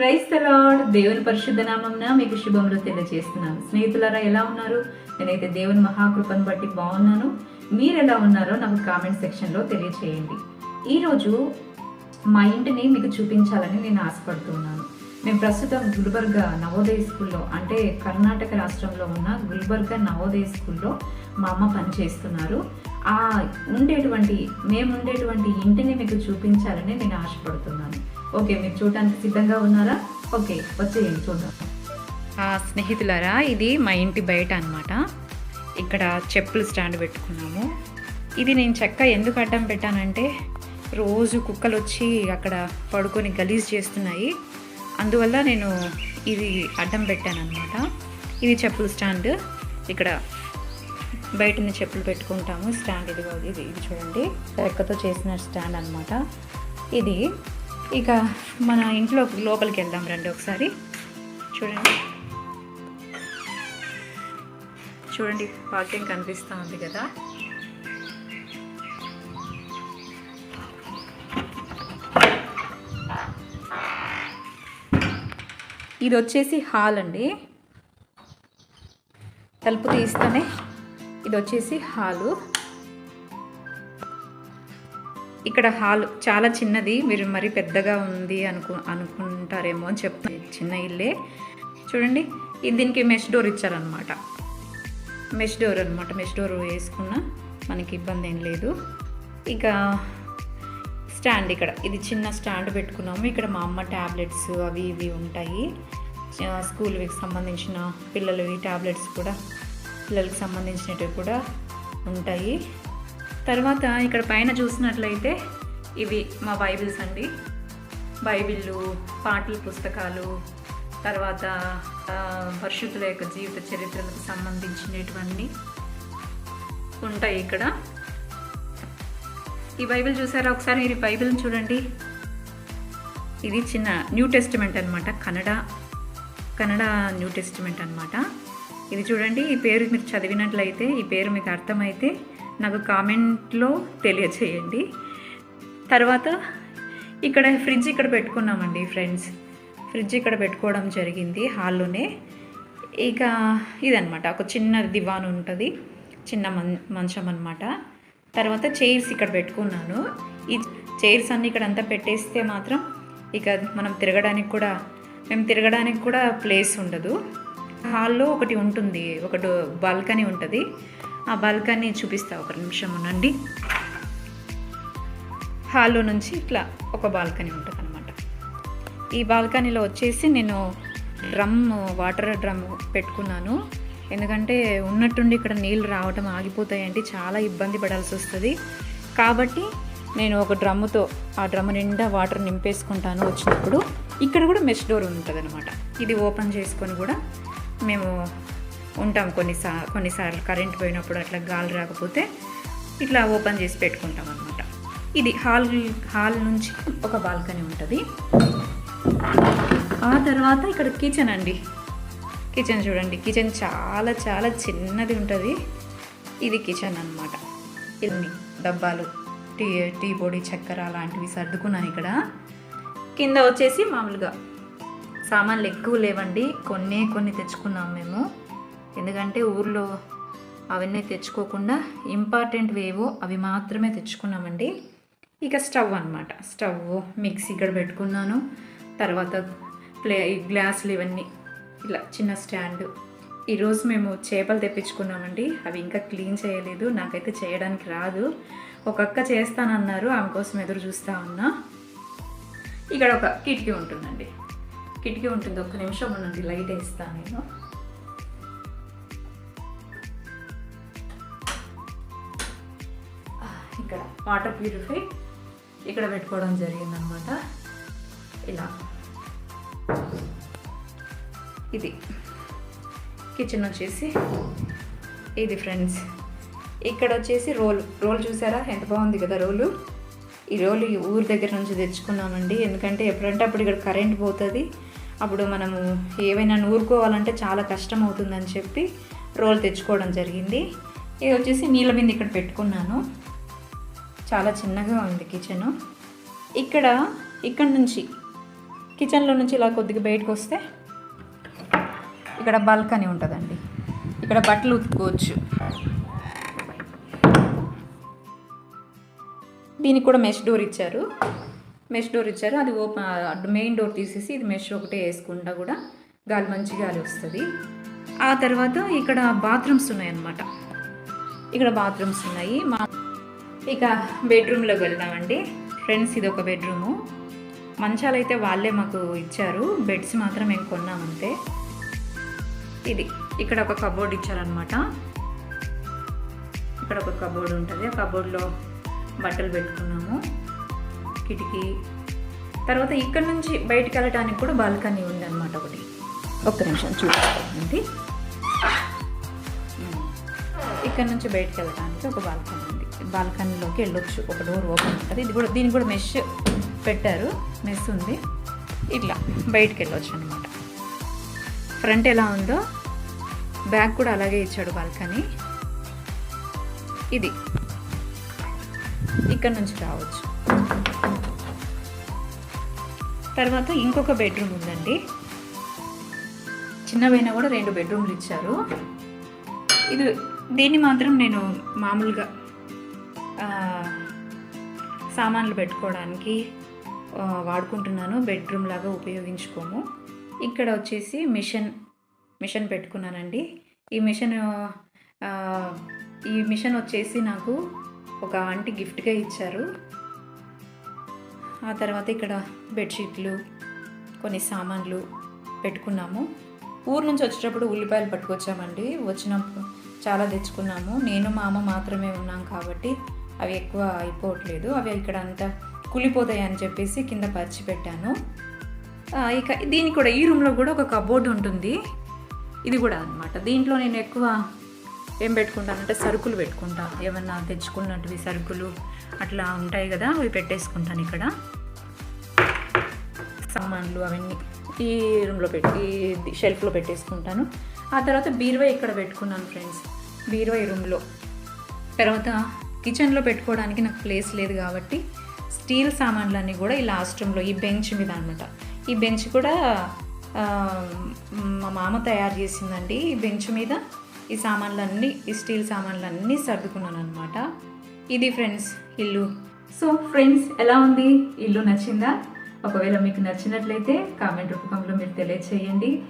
Price తలాడ్ దేవుని పరిశుద్ధ నామంన మీకు శుభములు తెలియజేస్తున్నాను. స్నేహితులారా ఎలా ఉన్నారు? నేనైతే దేవుని మహాకృపను బట్టి బాగున్నాను. మీరు ఎలా ఉన్నారో నాకు కామెంట్ సెక్షన్లో తెలియచేయండి. ఈరోజు మా ఇంటిని మీకు చూపించాలని నేను ఆశపడుతున్నాను. మేము ప్రస్తుతం గుల్బర్గా నవోదయ స్కూల్లో అంటే కర్ణాటక రాష్ట్రంలో ఉన్న గుల్బర్గా నవోదయ స్కూల్లో మా అమ్మ పనిచేస్తున్నారు. ఆ ఉండేటువంటి మేము ఉండేటువంటి ఇంటిని మీకు చూపించాలని నేను ఆశపడుతున్నాను. ఓకే మీరు చూడటానికి సిద్ధంగా ఉన్నారా? ఓకే వచ్చేయండి చూద్దాం. స్నేహితులారా ఇది మా ఇంటి బయట అనమాట ఇక్కడ చెప్పులు స్టాండ్ పెట్టుకున్నాము. ఇది నేను చెక్క ఎందుకు అడ్డం పెట్టానంటే రోజు కుక్కలు వచ్చి అక్కడ పడుకొని గలీజ్ చేస్తున్నాయి. అందువల్ల నేను ఇది అడ్డం పెట్టాను అనమాట ఇది చెప్పుల స్టాండ్. ఇక్కడ బయటనే చెప్పులు పెట్టుకుంటాము. స్టాండ్ ఇది ఇది ఇది చూడండి. చెక్కతో చేసిన స్టాండ్ అనమాట ఇది ఇక మన ఇంట్లో లోపలికి వెళ్దాం రండి ఒకసారి. చూడండి. చూడండి వాక్యం కనిపిస్తూ ఉంది కదా. ఇది వచ్చేసి హాల్ అండి. తలుపు తీస్తేనే ఇది వచ్చేసి హాలు. ఇక్కడ హాల్ చాలా చిన్నది మీరు మరి పెద్దగా ఉంది అనుకు అనుకుంటారేమో అని చెప్తాను చిన్న ఇల్లే. చూడండి ఇది దీనికి మెష్ డోర్ ఇచ్చారనమాట మెష్ డోర్ అనమాట మెష్ డోర్ వేసుకున్న మనకి ఇబ్బంది ఏం లేదు. ఇక స్టాండ్ ఇక్కడ. ఇది చిన్న స్టాండ్ పెట్టుకున్నాము. ఇక్కడ మా అమ్మ ట్యాబ్లెట్స్ అవి ఇవి ఉంటాయి. స్కూల్కి సంబంధించిన పిల్లలవి ట్యాబ్లెట్స్ కూడా పిల్లలకి సంబంధించినవి కూడా ఉంటాయి. తర్వాత ఇక్కడ పైన చూసినట్లయితే ఇవి మా బైబిల్స్ అండి. బైబిళ్ళు పాటల పుస్తకాలు తర్వాత పరిశుద్ధుల యొక్క జీవిత చరిత్రలకు సంబంధించినటువంటి ఉంటాయి ఇక్కడ. ఈ బైబిల్ చూసారా? ఒకసారి మీరు ఈ బైబిల్ని చూడండి. ఇది చిన్న న్యూ టెస్టిమెంట్ అనమాట కన్నడ కన్నడ న్యూ టెస్టిమెంట్ అనమాట ఇది చూడండి ఈ పేరు మీరు చదివినట్లయితే ఈ పేరు మీకు అర్థమైతే నాకు కామెంట్లో తెలియచేయండి. తర్వాత ఇక్కడ ఫ్రిడ్జ్ ఇక్కడ పెట్టుకున్నామండి ఫ్రెండ్స్. ఫ్రిడ్జ్ ఇక్కడ పెట్టుకోవడం జరిగింది హాల్లోనే. ఇక ఇదనమాట ఒక చిన్న దివాన్ ఉంటుంది చిన్న మం మంచం అనమాట తర్వాత చైర్స్ ఇక్కడ పెట్టుకున్నాను. ఈ చైర్స్ అన్నీ ఇక్కడ అంతా పెట్టేస్తే మాత్రం ఇక మనం తిరగడానికి కూడా మేము తిరగడానికి కూడా ప్లేస్ ఉండదు. హాల్లో ఒకటి ఉంటుంది ఒక బాల్కనీ ఉంటుంది. ఆ బాల్కనీ చూపిస్తా ఒక నిమిషం ఉండండి. హాల్లో నుంచి ఇట్లా ఒక బాల్కనీ ఉంటుంది అనమాట ఈ బాల్కనీలో వచ్చేసి నేను డ్రమ్ వాటర్ డ్రమ్ పెట్టుకున్నాను. ఎందుకంటే ఉన్నట్టుండి ఇక్కడ నీళ్ళు రావటం ఆగిపోతాయంటే చాలా ఇబ్బంది పడాల్సి వస్తుంది. కాబట్టి నేను ఒక డ్రమ్ముతో ఆ డ్రమ్ నిండా వాటర్ నింపేసుకుంటాను వచ్చినప్పుడు. ఇక్కడ కూడా మెష్ డోర్ ఉంటుంది అనమాట ఇది ఓపెన్ చేసుకొని కూడా మేము ఉంటాం కొన్నిసా కొన్నిసార్లు కరెంట్ పోయినప్పుడు అట్లా గాలి రాకపోతే ఇట్లా ఓపెన్ చేసి పెట్టుకుంటాం అనమాట ఇది హాల్ హాల్ నుంచి ఒక బాల్కనీ ఉంటుంది. ఆ తర్వాత ఇక్కడ కిచెన్ అండి. కిచెన్ చూడండి కిచెన్ చాలా చాలా చిన్నది ఉంటుంది. ఇది కిచెన్ అనమాట ఇన్ని డబ్బాలు టీ టీ పొడి చక్కెర అలాంటివి సర్దుకున్నాను ఇక్కడ. కింద వచ్చేసి మామూలుగా సామాన్లు ఎక్కువ లేవండి. కొన్నే కొన్ని తెచ్చుకున్నాం మేము. ఎందుకంటే ఊర్లో అవన్నీ తెచ్చుకోకుండా ఇంపార్టెంట్ వేవో అవి మాత్రమే తెచ్చుకున్నామండి. ఇక స్టవ్ అనమాట స్టవ్ మిక్సీ ఇక్కడ పెట్టుకున్నాను. తర్వాత ప్లే ఈ గ్లాసులు ఇవన్నీ ఇలా చిన్న స్టాండ్. ఈరోజు మేము చేపలు తెప్పించుకున్నామండి. అవి ఇంకా క్లీన్ చేయలేదు. నాకైతే చేయడానికి రాదు. ఒక అక్క చేస్తానన్నారు. ఆమె కోసం ఎదురు చూస్తూ ఉన్నా. ఇక్కడ ఒక కిటికీ ఉంటుందండి. కిటికీ ఉంటుంది. ఒక్క నిమిషం ఉండండి. లైట్ వేస్తాను నేను. ఇక్కడ వాటర్ ప్యూరిఫై ఇక్కడ పెట్టుకోవడం జరిగిందనమాట. ఇలా. ఇది. కిచెన్ వచ్చేసి ఇది ఫ్రెండ్స్. ఇక్కడ వచ్చేసి రోల్ రోల్ చూసారా? ఎంత బాగుంది కదా రోలు. ఈ రోలు ఈ ఊరి దగ్గర నుంచి తెచ్చుకున్నామండి. ఎందుకంటే ఎప్పుడంటే అప్పుడు ఇక్కడ కరెంట్ పోతుంది. అప్పుడు మనము ఏవైనా నూరుకోవాలంటే చాలా కష్టం అవుతుందని చెప్పి రోల్ తెచ్చుకోవడం జరిగింది. ఇది వచ్చేసి నీళ్ళ బింది ఇక్కడ పెట్టుకున్నాను. చాలా చిన్నగా ఉంది కిచెను. ఇక్కడ ఇక్కడ నుంచి కిచెన్లో నుంచి ఇలా కొద్దిగా బయటకు వస్తే ఇక్కడ బల్క్ అని ఉంటుందండి. ఇక్కడ బట్టలు ఉతుక్కోవచ్చు. దీనికి కూడా మెష్ డోర్ ఇచ్చారు. మెష్ డోర్ ఇచ్చారు. అది ఓపెన్ మెయిన్ డోర్ తీసేసి ఇది మెష్ ఒకటే వేసుకుంటా కూడా గాలి మంచి గాలి వస్తుంది. ఆ తర్వాత ఇక్కడ బాత్రూమ్స్ ఉన్నాయన్నమాట. ఇక్కడ బాత్రూమ్స్ ఉన్నాయి. మా ఇక బెడ్రూమ్లోకి వెళ్దామండి. ఫ్రెండ్స్ ఇది ఒక బెడ్రూము మంచాలు అయితే వాళ్ళే మాకు ఇచ్చారు. బెడ్స్ మాత్రం మేము కొన్నామంతే ఇది. ఇక్కడ ఒక కబోర్డ్ ఇచ్చారనమాట ఇక్కడ ఒక కబోర్డ్ ఉంటుంది. ఆ కబోర్డ్లో బట్టలు పెట్టుకున్నాము. కిటికీ. తర్వాత ఇక్కడ నుంచి బయటికి వెళ్ళడానికి కూడా బాల్కనీ ఉంది అనమాట ఒకటి. ఒక్క నిమిషం చూపిస్తానండి ఇక్కడ నుంచి బయటికి వెళ్ళడానికి ఒక బాల్కనీ. బాల్కనీలోకి వెళ్ళొచ్చు. ఒక డోర్ ఓపెన్ ఉంటుంది ఇది కూడా దీనికి కూడా మెష్ పెట్టారు. మెస్ ఉంది. ఇట్లా బయటికి వెళ్ళొచ్చు అనమాట ఫ్రంట్ ఎలా ఉందో బ్యాక్ కూడా అలాగే ఇచ్చాడు బాల్కనీ. ఇది. ఇక్కడ నుంచి రావచ్చు. తర్వాత ఇంకొక బెడ్రూమ్ ఉందండి. చిన్నవైనా కూడా రెండు బెడ్రూమ్లు ఇచ్చారు. ఇది దీన్ని మాత్రం నేను మామూలుగా సామాన్లు పెట్టుకోవడానికి వాడుకుంటున్నాను బెడ్రూమ్ లాగా ఉపయోగించుకోము. ఇక్కడ వచ్చేసి మిషన్ మిషన్ పెట్టుకున్నానండి. ఈ మిషన్ ఈ మిషన్ వచ్చేసి నాకు ఒక ఆంటీ గిఫ్ట్గా ఇచ్చారు. ఆ తర్వాత ఇక్కడ బెడ్షీట్లు కొన్ని సామాన్లు పెట్టుకున్నాము. ఊరు నుంచి వచ్చేటప్పుడు ఉల్లిపాయలు పట్టుకొచ్చామండి. వచ్చినప్పుడు చాలా తెచ్చుకున్నాము. నేను మా అమ్మ మాత్రమే ఉన్నాం కాబట్టి అవి ఎక్కువ అయిపోవట్లేదు. అవి ఇక్కడ అంతా కులిపోతాయి అని చెప్పేసి కింద పరిచి పెట్టాను. ఇక దీనికి కూడా ఈ రూమ్లో కూడా ఒక కబోర్డ్ ఉంటుంది. ఇది కూడా అన్నమాట. దీంట్లో నేను ఎక్కువ ఏం పెట్టుకుంటానంటే సరుకులు పెట్టుకుంటా. ఏమన్నా తెచ్చుకున్నట్టువి సరుకులు అట్లా ఉంటాయి కదా అవి పెట్టేసుకుంటాను ఇక్కడ. సామాన్లు అవన్నీ ఈ రూమ్లో పెట్టి ఈ షెల్ఫ్లో పెట్టేసుకుంటాను. ఆ తర్వాత బీరువా ఇక్కడ పెట్టుకున్నాను ఫ్రెండ్స్. బీరువా ఈ రూమ్లో. తర్వాత కిచెన్లో పెట్టుకోవడానికి నాకు ప్లేస్ లేదు కాబట్టి స్టీల్ సామాన్లన్నీ కూడా ఈ లాస్ట్ ఈ బెంచ్ మీద అనమాట ఈ బెంచ్ కూడా మా మామ తయారు చేసిందండి. ఈ బెంచ్ మీద ఈ సామాన్లన్నీ ఈ స్టీల్ సామాన్లన్నీ సర్దుకున్నాను అనమాట ఇది ఫ్రెండ్స్ ఇల్లు. సో ఫ్రెండ్స్ ఎలా ఉంది? ఇల్లు నచ్చిందా? ఒకవేళ మీకు నచ్చినట్లయితే కామెంట్ రూపకంలో మీరు తెలియచేయండి.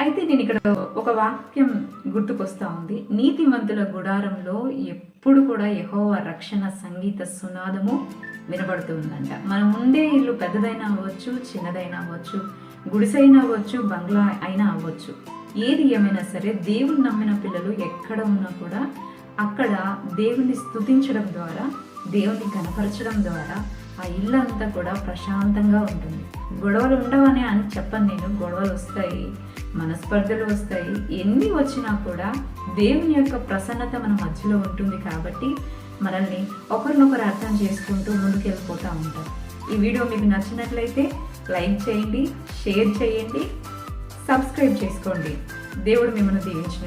అయితే నేను ఇక్కడ ఒక వాక్యం గుర్తుకొస్తా ఉంది. నీతిమంతుల గుడారంలో ఎప్పుడు కూడా యహోవ రక్షణ సంగీత సునాదము వినబడుతూ ఉందంట. మనం ఉండే ఇల్లు పెద్దదైనా అవ్వచ్చు చిన్నదైనా అవ్వచ్చు గుడిసైనా అవ్వచ్చు బంగ్లా అయినా అవ్వచ్చు. ఏది ఏమైనా సరే దేవుని నమ్మిన పిల్లలు ఎక్కడ ఉన్నా కూడా అక్కడ దేవుని స్థుతించడం ద్వారా దేవుని కనపరచడం ద్వారా ఆ ఇల్లు అంతా కూడా ప్రశాంతంగా ఉంటుంది. గొడవలు ఉండవని అని చెప్పను నేను. గొడవలు వస్తాయి. మనస్పర్ధలు వస్తాయి. ఎన్ని వచ్చినా కూడా దేవుని యొక్క ప్రసన్నత మన మధ్యలో ఉంటుంది కాబట్టి మనల్ని ఒకరినొకరు అర్థం చేసుకుంటూ ముందుకెళ్ళిపోతూ ఉంటాం ఈ వీడియో మీకు నచ్చినట్లయితే లైక్ చేయండి షేర్ చేయండి సబ్స్క్రైబ్ చేసుకోండి. దేవుడు మిమ్మల్ని దీవించిన